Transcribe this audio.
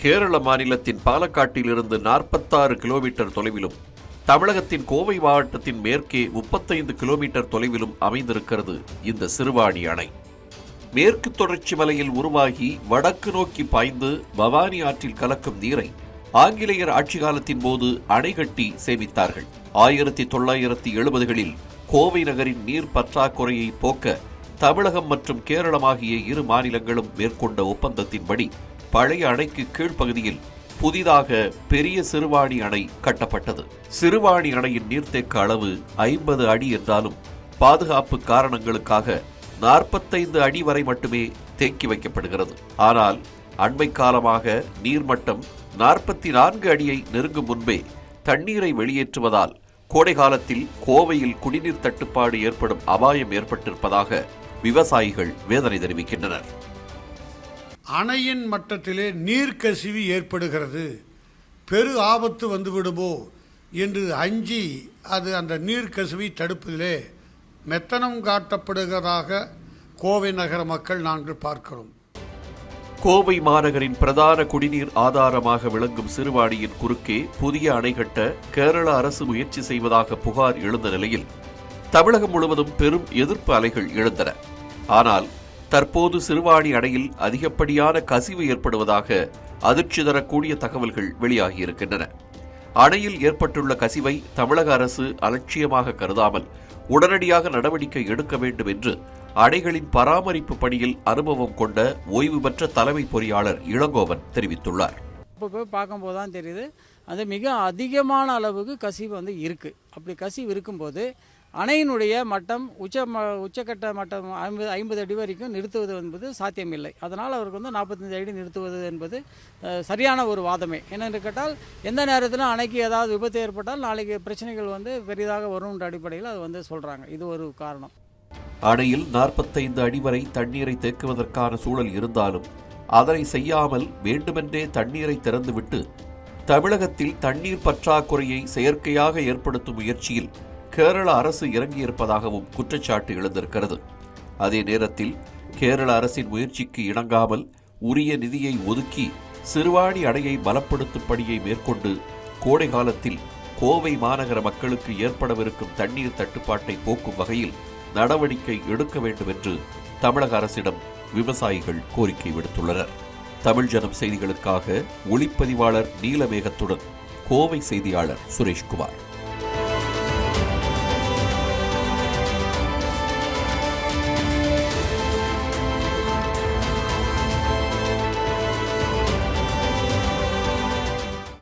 கேரள மாநிலத்தின் பாலக்காட்டிலிருந்து நாற்பத்தாறு கிலோமீட்டர் தொலைவிலும் தமிழகத்தின் கோவை மாவட்டத்தின் மேற்கே முப்பத்தைந்து கிலோமீட்டர் தொலைவிலும் அமைந்திருக்கிறது இந்த சிறுவாணி அணை. மேற்கு தொடர்ச்சி மலையில் உருவாகி வடக்கு நோக்கி பாய்ந்து பவானி ஆற்றில் கலக்கும் நீரை ஆங்கிலேயர் ஆட்சி காலத்தின் போது அணை கட்டி சேமித்தார்கள். ஆயிரத்தி தொள்ளாயிரத்தி எழுபதுகளில் கோவை நகரின் நீர் பற்றாக்குறையை போக்க தமிழகம் மற்றும் கேரளம் ஆகிய இரு மாநிலங்களும் மேற்கொண்ட ஒப்பந்தத்தின்படி பழைய அணைக்கு கீழ்ப்பகுதியில் புதிதாக பெரிய சிறுவாணி அணை கட்டப்பட்டது. சிறுவாணி அணையின் நீர்த்தேக்க அளவு ஐம்பது அடி என்றாலும் பாதுகாப்பு காரணங்களுக்காக நாற்பத்தைந்து அடி வரை மட்டுமே தேக்கி வைக்கப்படுகிறது. ஆனால் அண்மை காலமாக நீர்மட்டம் நாற்பத்தி நான்கு அடியை நெருங்கும் முன்பே தண்ணீரை வெளியேற்றுவதால் கோடை காலத்தில் கோவையில் குடிநீர் தட்டுப்பாடு ஏற்படும் அபாயம் ஏற்பட்டிருப்பதாக விவசாயிகள் வேதனை தெரிவிக்கின்றனர். அணையின் மட்டத்திலே நீர்க்கசிவு ஏற்படுகிறது. பெரு ஆபத்து வந்துவிடுமோ என்று அஞ்சி அது அந்த நீர்க்கசிவை தடுப்பதிலே மெத்தனம் காட்டப்படுகிறதாக கோவை நகர மக்கள் நாங்கள் பார்க்கிறோம். கோவை மாநகரின் பிரதான குடிநீர் ஆதாரமாக விளங்கும் சிறுவாணியின் குறுக்கே புதிய அணை கட்ட கேரள அரசு முயற்சி செய்வதாக புகார் எழுந்த நிலையில் தமிழகம் முழுவதும் பெரும் எதிர்ப்பு அலைகள் எழுந்தன. ஆனால் தற்போது சிறுவாணி அணையில் அதிகப்படியான கசிவு ஏற்படுவதாக அதிர்ச்சி தரக்கூடிய தகவல்கள் வெளியாகியிருக்கின்றன. அணையில் ஏற்பட்டுள்ள கசிவை தமிழக அரசு அலட்சியமாக கருதாமல் உடனடியாக நடவடிக்கை எடுக்க வேண்டும் என்று அணைகளின் பராமரிப்பு பணியில் அனுபவம் கொண்ட ஓய்வு பெற்ற தலைமை பொறியாளர் இளங்கோவன் தெரிவித்துள்ளார். இப்போ போய் பார்க்கும்போது தான் தெரியுது. அது மிக அதிகமான அளவுக்கு கசிவு வந்து இருக்குது அப்படி கசிவு இருக்கும்போது அணையினுடைய மட்டம் உச்ச ம உச்சக்கட்ட மட்டம் ஐம்பது ஐம்பது அடி வரைக்கும் நிறுத்துவது என்பது சாத்தியமில்லை. அதனால் அவருக்கு வந்து நாற்பத்தஞ்சு அடி நிறுத்துவது என்பது சரியான ஒரு வாதமே. என்னென்று கேட்டால் எந்த நேரத்திலும் அணைக்கு ஏதாவது விபத்து ஏற்பட்டால் நாளைக்கு பிரச்சனைகள் வந்து பெரிதாக வரும்ன்ற அடிப்படையில் அது வந்து சொல்கிறாங்க இது ஒரு காரணம். அணையில் நாற்பத்தைந்து அடி வரை தண்ணீரை தேக்குவதற்கான சூழல் இருந்தாலும் அதனை செய்யாமல் வேண்டுமென்றே தண்ணீரை திறந்துவிட்டு தமிழகத்தில் தண்ணீர் பற்றாக்குறையை செயற்கையாக ஏற்படுத்தும் முயற்சியில் கேரள அரசு இறங்கியிருப்பதாகவும் குற்றச்சாட்டு எழுந்திருக்கிறது. அதே நேரத்தில் கேரள அரசின் முயற்சிக்கு இணங்காமல் உரிய நிதியை ஒதுக்கி சிறுவாணி அணையை பலப்படுத்தும் பணியை மேற்கொண்டு கோடை காலத்தில் கோவை மாநகர மக்களுக்கு ஏற்படவிருக்கும் தண்ணீர் தட்டுப்பாட்டை போக்கும் வகையில் நடவடிக்கை எடுக்க வேண்டும் என்று தமிழக அரசிடம் விவசாயிகள் கோரிக்கை விடுத்துள்ளனர். தமிழ் ஜனம் செய்திகளுக்காக ஒளிப்பதிவாளர் நீலமேகத்துடன் கோவை செய்தியாளர் சுரேஷ்குமார்.